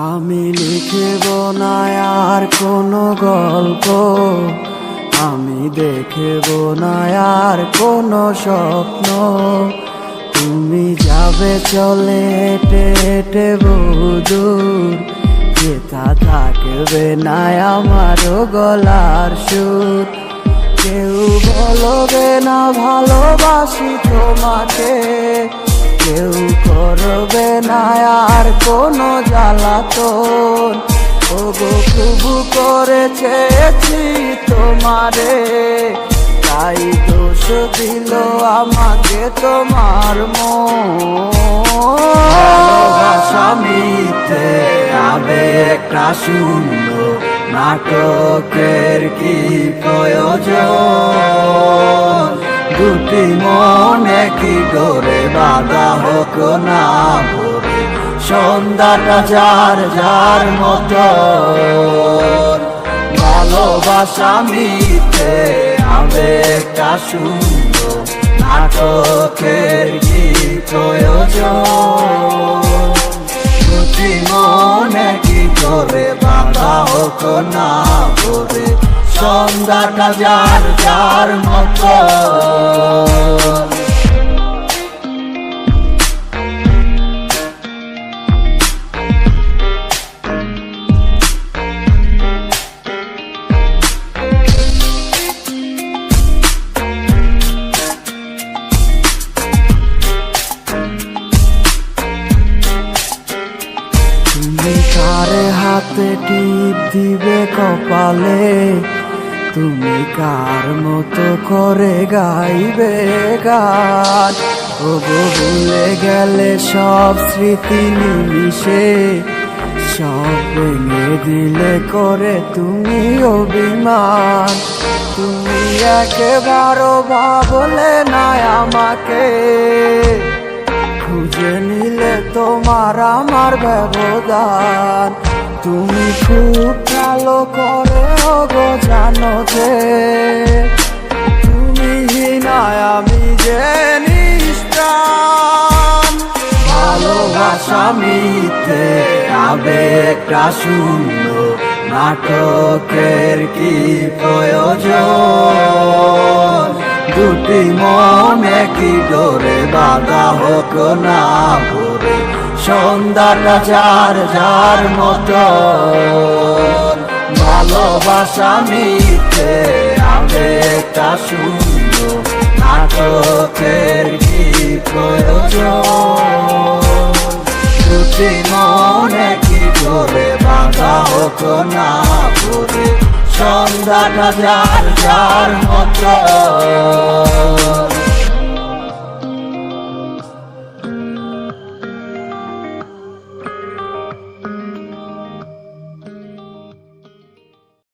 আমি লিখব না আর কোনো গল্প। আমি দেখব না আর কোনো স্বপ্ন। তুমি যাবে চলে, হেঁটে হেঁটে বহুদূর। যেথা থাকবে না আমারও গলার সুর। কেউ বলবে না, ভালোবাসি তোমাকে। কেউ করবে না আর কোনো জ্বালাতন ওগো খুব করে চেয়েছি তোমারে তাই দোষ দিল আমাকে তোমার আবে একটা সুন্দর নাটকের কি প্রয়োজন? দুটি মনে কি ডোরে বাধা হোক না ভোরে। সন্ধ্যাটা যার যার মতো। ভালোবাসা মিতে আবেগটা সুন্দর। নাটকের কি প্রয়োজন দুটি মনে কি করে বাধা হোক না ভোরে। সন্ধ্যাটা যার যার হাতে টিপ দিবে কপালে, তুমি কার মতো করে গাইবে গান? ও ভুলে গেলে সব স্মৃতি নিমিশে সব ভেঙে দিলে করে তুমি অভিমান। তুমি একেবারও ভাবলে না আমাকে। খুঁজে নিলে তোমার আমার ব্যবধান। তুমি খুব ভালো করে গো জানো যে, তুমি হিনায় আমি যে নিষ্প্রাণ ভালোবাসা মিথ্যে, আবেগটা শূন্য, নাটকের কি প্রয়োজন? দুটি মনে কি ডোরে, বাধা হোক না ভোরে। সন্ধ্যাটা যার যার মতো। ভালোবাসা মিথ্যে, আবেগটা সুন্দর, নাটকের কি প্রয়োজন দুটি মনে কি ডোরে, বাধা হোক না ভোরে। সন্ধ্যাটা যার যার মতো।